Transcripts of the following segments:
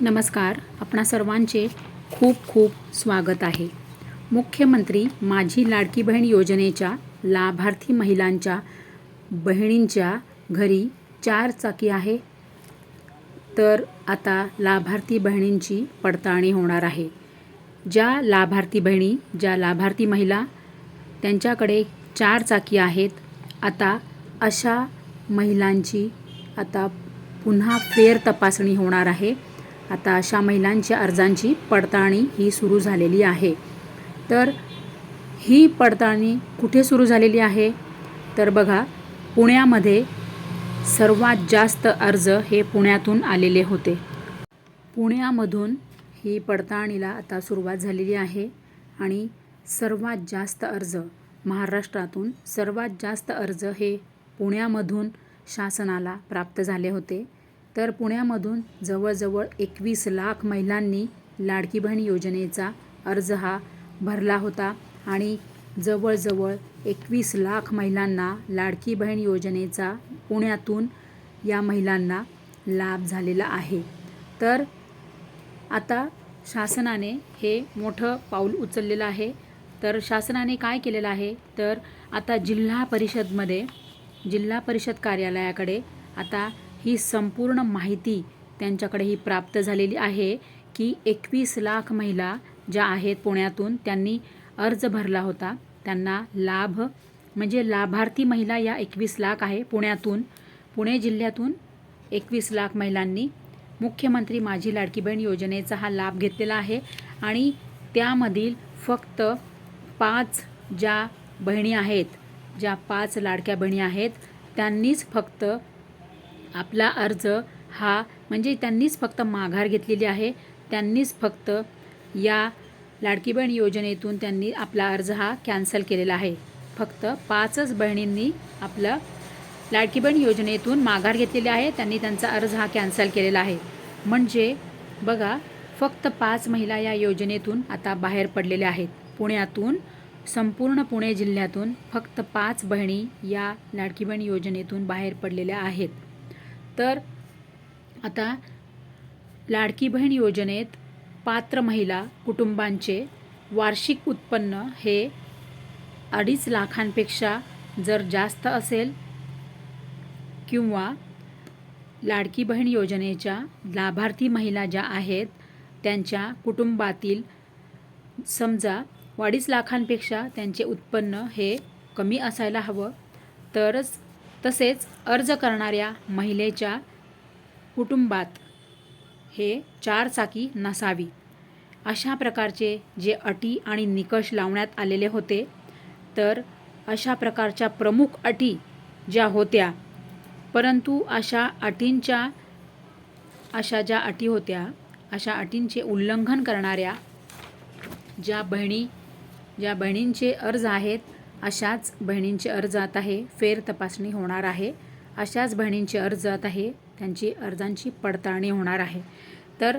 नमस्कार. आपणा सर्वांचे खूप खूप स्वागत आहे. मुख्यमंत्री माझी लाडकी बहीण योजनेच्या लाभार्थी महिलांच्या बहिणींच्या घरी चार चाकी आहे. तर आता लाभार्थी बहिणींची पडताळणी होणार आहे. ज्या लाभार्थी बहिणी ज्या लाभार्थी महिला त्यांच्याकडे चार चाकी आहेत आता अशा महिलांची आता पुन्हा फेर तपासणी होणार आहे. आता अशा महिलांच्या अर्जांची पडताळणी ही सुरू झालेली आहे. तर ही पडताळणी कुठे सुरू झालेली आहे? तर बघा पुण्यामध्ये सर्वात जास्त अर्ज हे पुण्यातून आलेले होते. पुण्यामधून ही पडताळणीला आता सुरुवात झालेली आहे आणि सर्वात जास्त अर्ज महाराष्ट्रातून सर्वात जास्त अर्ज हे पुण्यामधून शासनाला प्राप्त झाले होते. तर पुण्यामधून जवळजवळ एकवीस लाख महिलांनी लाडकी बहीण योजनेचा अर्ज हा भरला होता आणि जवळजवळ एकवीस लाख महिलांना लाडकी बहीण योजनेचा पुण्यातून या महिलांना लाभ झालेला आहे. तर आता शासनाने हे मोठं पाऊल उचललेलं आहे. तर शासनाने काय केलेलं आहे? तर आता जिल्हा परिषदमध्ये जिल्हा परिषद कार्यालयाकडे आता ही संपूर्ण माहिती त्यांच्याकडे ही प्राप्त झालेली आहे की एकवीस लाख महिला ज्या आहेत पुण्यातून त्यांनी अर्ज भरला होता. त्यांना लाभ म्हणजे लाभार्थी महिला या एकवीस लाख आहे पुण्यातून. पुणे जिल्ह्यातून एकवीस लाख महिलांनी मुख्यमंत्री माझी लाडकी बहीण योजनेचा हा लाभ घेतलेला आहे आणि त्यामधील फक्त पाच ज्या बहिणी आहेत ज्या पाच लाडक्या बहिणी आहेत त्यांनीच फक्त आपला अर्ज हा म्हणजे त्यांनीच फक्त माघार घेतलेली आहे. त्यांनीच फक्त या लाडकी बहीण योजनेतून त्यांनी आपला अर्ज हा कॅन्सल केलेला आहे. फक्त पाचच बहिणींनी आपलं लाडकी बहीण योजनेतून माघार घेतलेली आहे. त्यांनी त्यांचा अर्ज हा कॅन्सल केलेला आहे. म्हणजे बघा फक्त पाच महिला या योजनेतून आता बाहेर पडलेल्या आहेत. पुण्यातून संपूर्ण पुणे जिल्ह्यातून फक्त पाच बहिणी या लाडकी बहीण योजनेतून बाहेर पडलेल्या आहेत. तर आता लाडकी बहीण योजनेत पात्र महिला कुटुंबांचे वार्षिक उत्पन्न हे अडीच लाखांपेक्षा जर जास्त असेल किंवा लाडकी बहीण योजनेच्या लाभार्थी महिला ज्या आहेत त्यांच्या कुटुंबातील समजा अडीच लाखांपेक्षा त्यांचे उत्पन्न हे कमी असायला हवं तरच तसेच अर्ज करणाऱ्या महिलेच्या कुटुंबात हे चारचाकी नसावी. अशा प्रकारचे जे अटी आणि निकष लावण्यात आलेले होते तर अशा प्रकारच्या प्रमुख अटी ज्या होत्या परंतु अशा अटींच्या अशा ज्या अटी होत्या अशा अटींचे उल्लंघन करणाऱ्या ज्या बहिणी ज्या बहिणींचे अर्ज आहेत अशाच बहिणींचे अर्ज जात आहे फेर तपासणी होणार आहे. अशाच बहिणींचे अर्ज जात आहे त्यांची अर्जांची पडताळणी होणार आहे. तर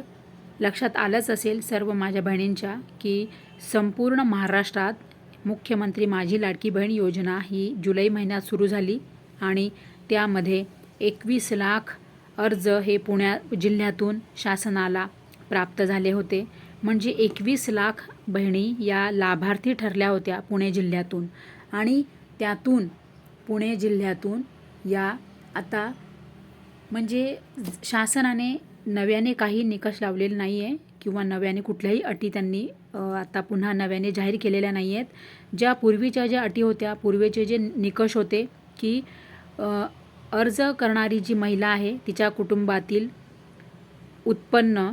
लक्षात आलंच असेल सर्व माझ्या बहिणींच्या की संपूर्ण महाराष्ट्रात मुख्यमंत्री माझी लाडकी बहीण योजना ही जुलै महिन्यात सुरू झाली आणि त्यामध्ये एकवीस लाख अर्ज हे पुण्या जिल्ह्यातून शासनाला प्राप्त झाले होते. म्हणजे एकवीस लाख बहिणी या लाभार्थी ठरल्या होत्या पुणे जिल्ह्यातून. आणि त्यातून पुणे जिल्ह्यातून या आता म्हणजे शासनाने नव्याने काही निकष लावलेले नाही आहे किंवा नव्याने कुठल्याही अटी त्यांनी आता पुन्हा नव्याने जाहीर केलेल्या नाही आहेत ज्या पूर्वीच्या ज्या अटी होत्या पूर्वीचे जे निकष होते की अर्ज करणारी जी महिला आहे तिच्या कुटुंबातील उत्पन्न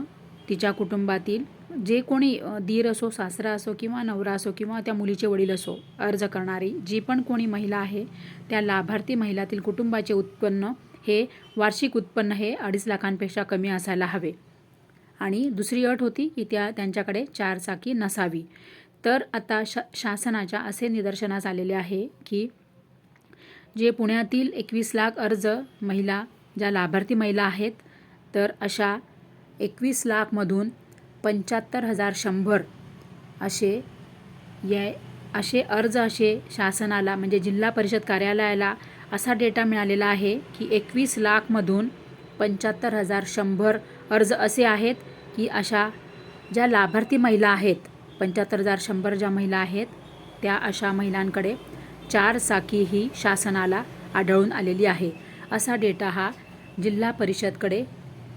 तिच्या कुटुंबातील जे कोणी दीर असो सासरा असो किंवा नवरा असो किंवा त्या मुलीचे वडील असो अर्ज करणारी जी पण कोणी महिला आहे त्या लाभार्थी महिलातील कुटुंबाचे उत्पन्न हे वार्षिक उत्पन्न हे अडीच लाखांपेक्षा कमी असायला हवे. आणि दुसरी अट होती की त्या त्यांच्याकडे चार चाकी नसावी. तर आता शा शासनाच्या असे निदर्शनास आलेले आहे की जे पुण्यातील एकवीस लाख अर्ज महिला ज्या लाभार्थी महिला आहेत तर अशा एकवीस लाखमधून पंच्याहत्तर हजार शंभर असे या असे अर्ज असे शासनाला म्हणजे जिल्हा परिषद कार्यालयाला असा डेटा मिळालेला आहे की एकवीस लाखमधून पंच्याहत्तर हजार शंभर अर्ज असे आहेत की अशा ज्या लाभार्थी महिला आहेत पंच्याहत्तर हजार शंभर ज्या महिला आहेत त्या अशा महिलांकडे चार चाकी ही शासनाला आढळून आलेली आहे. असा डेटा हा जिल्हा परिषदकडे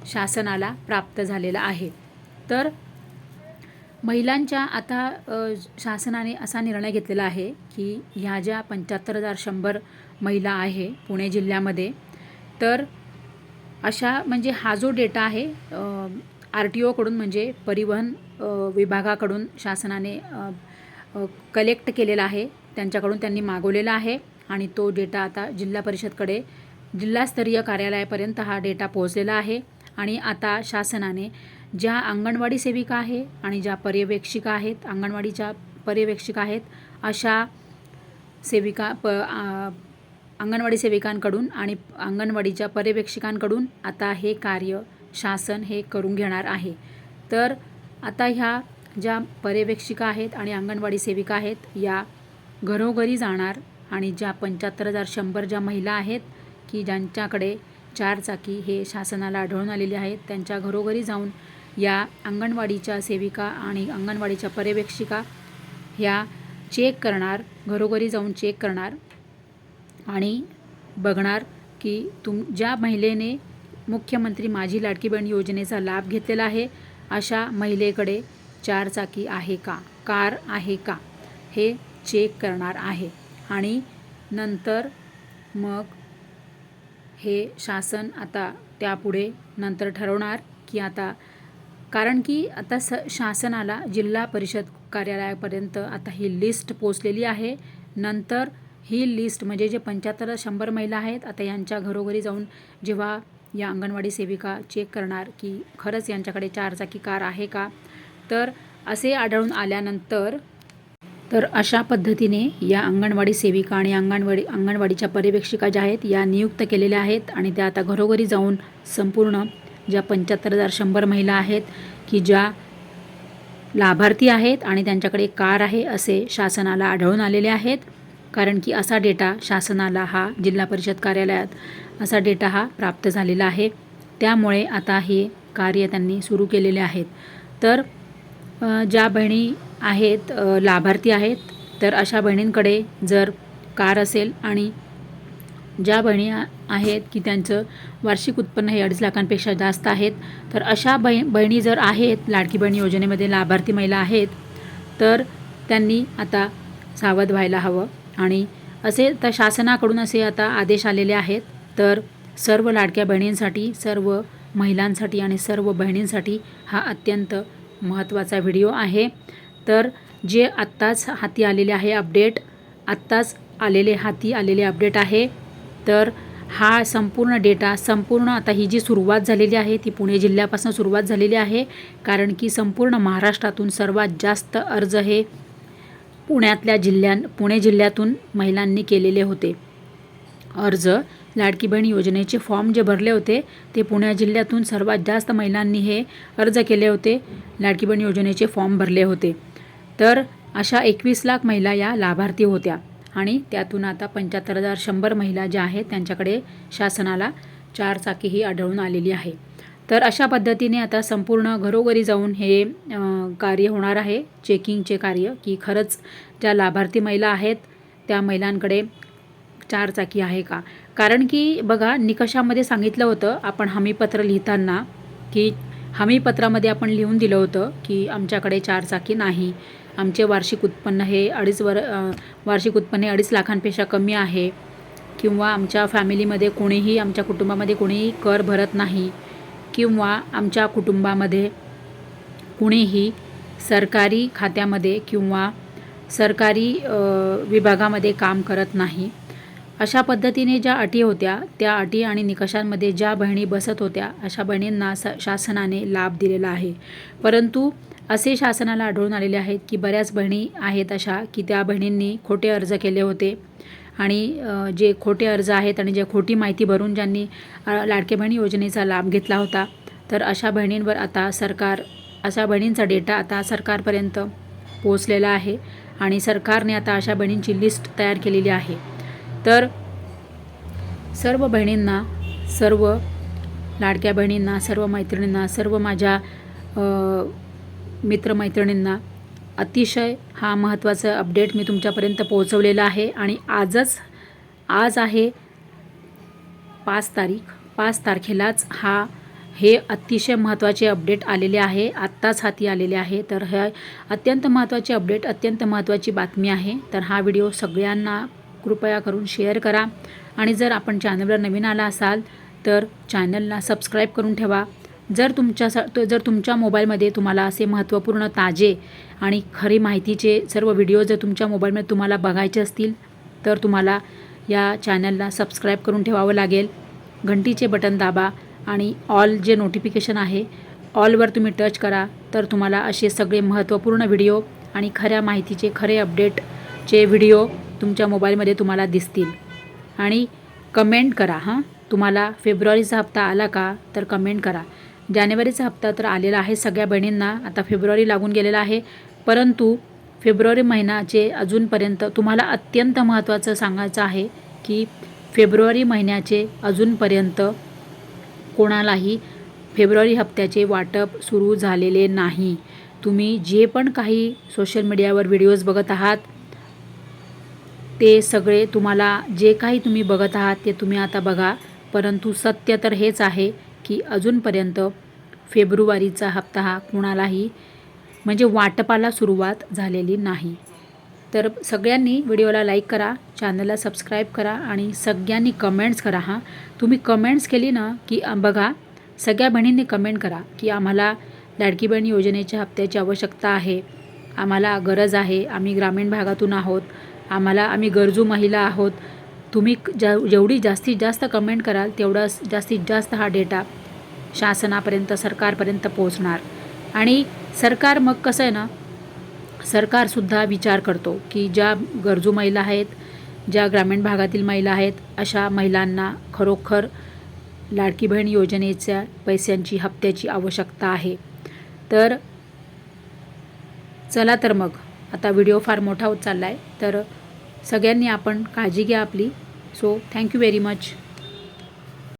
शासनाला प्राप्त झालेला आहे. तर महिलांच्या आता शासनाने असा निर्णय घेतलेला आहे की ह्या ज्या पंच्याहत्तर हजार शंभर महिला आहे पुणे जिल्ह्यामध्ये तर अशा म्हणजे हा जो डेटा आहे आर टी ओकडून म्हणजे परिवहन विभागाकडून शासनाने कलेक्ट केलेला आहे. त्यांच्याकडून त्यांनी मागवलेला आहे आणि तो डेटा आता जिल्हा परिषदकडे जिल्हास्तरीय कार्यालयापर्यंत हा डेटा पोहोचलेला आहे. आणि आता शासनाने ज्या अंगणवाडी सेविका आहे आणि ज्या पर्यवेक्षिका आहेत अंगणवाडीच्या पर्यवेक्षिका आहेत अशा सेविका प अंगणवाडी सेविकांकडून आणि अंगणवाडीच्या पर्यवेक्षिकांकडून आता हे कार्य शासन हे करून घेणार आहे. तर आता ह्या ज्या पर्यवेक्षिका आहेत आणि अंगणवाडी सेविका आहेत या घरोघरी जाणार आणि ज्या पंच्याहत्तर हजार शंभर ज्या महिला आहेत की ज्यांच्याकडे चार चाकी हे शासनाला आढळून आलेले आहेत. त्यांच्या घरोघरी जाऊन या अंगणवाडीच्या सेविका आणि अंगणवाडीच्या पर्यवेक्षिका ह्या चेक करणार घरोघरी जाऊन चेक करणार आणि बघणार की तुम ज्या महिलेने मुख्यमंत्री माझी लाडकी बहीण योजनेचा लाभ घेतलेला आहे अशा महिलेकडे चार चाकी आहे का? कार आहे का? हे चेक करणार आहे. आणि नंतर मग हे शासन आता त्यापुढे नंतर ठरवणार की आता कारण की आता स शासनाला जिल्हा परिषद कार्यालयापर्यंत आता ही लिस्ट पोचलेली आहे. नंतर ही लिस्ट म्हणजे जे पंच्याहत्तर शंभर महिला आहेत आता यांच्या घरोघरी जाऊन जेव्हा या अंगणवाडी सेविका चेक करणार की खरंच यांच्याकडे चारचाकी कार आहे का तर असे आढळून आल्यानंतर तर अशा पद्धतीने या अंगणवाडी सेविका आणि अंगणवाडी अंगणवाडीच्या पर्यवेक्षिका ज्या आहेत या नियुक्त केलेल्या आहेत आणि त्या आता घरोघरी जाऊन संपूर्ण ज्या पंच्याहत्तर हजार शंभर महिला आहेत की ज्या लाभार्थी आहेत आणि त्यांच्याकडे कार आहे असे शासनाला आढळून आलेले आहेत. कारण की असा डेटा शासनाला हा जिल्हा परिषद कार्यालयात असा डेटा हा प्राप्त झालेला आहे. त्यामुळे आता हे कार्य त्यांनी सुरू केलेले आहेत. तर ज्या बहिणी आहेत लाभार्थी आहेत तर अशा बहिणींकडे जर कार असेल आणि ज्या बहिणी आहेत की त्यांचं वार्षिक उत्पन्न हे अडीच लाखांपेक्षा जास्त आहेत तर अशा बहि बहिणी जर आहेत लाडकी बहिणी योजनेमध्ये लाभार्थी महिला आहेत तर त्यांनी आता सावध व्हायला हवं. आणि असे तर शासनाकडून असे आता आदेश आलेले आहेत तर सर्व लाडक्या बहिणींसाठी सर्व महिलांसाठी आणि सर्व बहिणींसाठी हा अत्यंत महत्त्वाचा व्हिडिओ आहे. तर जे आत्ताच हाती आलेले आहे अपडेट आत्ताच आलेले हाती आलेले अपडेट आहे. तर हा संपूर्ण डेटा संपूर्ण आता ही जी सुरुवात झालेली आहे ती पुणे जिल्ह्यापासून सुरुवात झालेली आहे. कारण की संपूर्ण महाराष्ट्रातून सर्वात जास्त अर्ज हे पुण्यातल्या जिल्ह्यां पुणे जिल्ह्यातून महिलांनी केलेले होते. अर्ज लाडकी बहीण योजनेचे फॉर्म जे भरले होते ते पुणे जिल्ह्यातून सर्वात जास्त महिलांनी हे अर्ज केले होते लाडकी बहीण योजनेचे फॉर्म भरले होते. तर अशा एकवीस लाख महिला या लाभार्थी होत्या. आणि त्यातून आता पंच्याहत्तर हजार शंभर महिला ज्या आहेत त्यांच्याकडे शासनाला चार चाकी ही आढळून आलेली आहे. तर अशा पद्धतीने आता संपूर्ण घरोघरी जाऊन हे कार्य होणार आहे. चेकिंगचे कार्य की खरंच ज्या लाभार्थी महिला आहेत त्या महिलांकडे चार चाकी आहे का? कारण की बघा निकषामध्ये सांगितलं होतं आपण हमीपत्र लिहिताना की हमीपत्रामध्ये आपण लिहून दिलं होतं की आमच्याकडे चार चाकी नाही आमचे वार्षिक उत्पन्न हे अडीच वर वार्षिक उत्पन्न हे अडीच लाखांपेक्षा कमी आहे किंवा आमच्या फॅमिलीमध्ये कोणीही आमच्या कुटुंबामध्ये कोणीही कर भरत नाही किंवा आमच्या कुटुंबामध्ये कुणीही सरकारी खात्यामध्ये किंवा सरकारी विभागामध्ये काम करत नाही. अशा पद्धतीने ज्या अटी होत्या त्या अटी आणि निकषांमध्ये ज्या बहिणी बसत होत्या अशा बहिणींना स शासनाने लाभ दिलेला आहे. परंतु असे शासनाला आढळून आलेले आहेत की बऱ्याच बहिणी आहेत अशा की त्या बहिणींनी खोटे अर्ज केले होते आणि जे खोटे अर्ज आहेत आणि जे खोटी माहिती भरून ज्यांनी लाडके बहिणी योजनेचा लाभ घेतला होता तर अशा बहिणींवर आता सरकार अशा बहिणींचा डेटा आता सरकारपर्यंत पोचलेला आहे आणि सरकारने आता अशा बहिणींची लिस्ट तयार केलेली आहे. तर सर्व बहिणींना सर्व लाडक्या बहिणींना सर्व मैत्रिणींना सर्व माझ्या मित्रमैत्रिणींना अतिशय हा महत्त्वाचा अपडेट मी तुमच्यापर्यंत पोहोचवलेला आहे आणि आजच आज आहे पाच तारीख. पाच तारखेलाच हा हे अतिशय महत्त्वाचे अपडेट आलेले आहे. आत्ताच हाती आलेले आहे. तर हे अत्यंत महत्त्वाचे अपडेट अत्यंत महत्त्वाची बातमी आहे. तर हा व्हिडिओ सगळ्यांना कृपया करून शेअर करा. आणि जर आपण चॅनलवर नवीन आला असाल तर चॅनलला सबस्क्राईब करून ठेवा. जर तुमच्या स- जर तुमच्या मोबाईलमध्ये तुम्हाला असे महत्त्वपूर्ण ताजे आणि खरी माहितीचे सर्व व्हिडिओ जर तुमच्या मोबाईलमध्ये तुम्हाला बघायचे असतील तर तुम्हाला या चॅनलला सबस्क्राईब करून ठेवावं लागेल. घंटीचे बटन दाबा आणि ऑल जे नोटिफिकेशन आहे ऑलवर तुम्ही टच करा तर तुम्हाला असे सगळे महत्त्वपूर्ण व्हिडिओ आणि खऱ्या माहितीचे खरे अपडेटचे व्हिडिओ तुमच्या मोबाईलमध्ये तुम्हाला दिसतील. आणि कमेंट करा हां. तुम्हाला फेब्रुवारीचा हप्ता आला का तर कमेंट करा. जानेवारीचा हप्ता तर आलेला आहे सगळ्या बहिणींना आता फेब्रुवारी लागून गेलेला आहे. परंतु फेब्रुवारी महिन्याचे अजूनपर्यंत तुम्हाला अत्यंत महत्त्वाचं सांगायचं आहे की फेब्रुवारी महिन्याचे अजूनपर्यंत कोणालाही फेब्रुवारी हप्त्याचे वाटप सुरू झालेले नाही. तुम्ही जे पण काही सोशल मीडियावर व्हिडिओज बघत आहात ते सगळे तुम्हाला जे काही तुम्ही बघत आहात ते तुम्ही आता बघा. परंतु सत्य तर हेच आहे की अजूनपर्यंत फेब्रुवारीचा हप्ता हा कुणालाही म्हणजे वाटपाला सुरुवात झालेली नाही. तर सगळ्यांनी व्हिडिओला लाईक करा चॅनलला सबस्क्राईब करा आणि सगळ्यांनी कमेंट्स करा हां. तुम्ही कमेंट्स केली ना की बघा सगळ्या बहिणींनी कमेंट करा की आम्हाला लाडकी बहीण योजनेच्या हप्त्याची आवश्यकता आहे आम्हाला गरज आहे आम्ही ग्रामीण भागातून आहोत. आम्हाला आम्ही गरजू महिला आहोत. तुम्ही ज्या जेवढी जास्तीत जास्त कमेंट कराल तेवढा जास्तीत जास्त हा डेटा शासनापर्यंत सरकारपर्यंत पोहोचणार. आणि सरकार मग कसं आहे ना सरकारसुद्धा विचार करतो की ज्या गरजू महिला आहेत ज्या ग्रामीण भागातील महिला आहेत अशा महिलांना खरोखर लाडकी बहीण योजनेच्या पैशांची हप्त्याची आवश्यकता आहे. तर चला तर मग. आता व्हिडिओ फार मोठा होत चालला आहे तर सगळ्यांनी आपण काळजी घ्या आपली. So thank you very much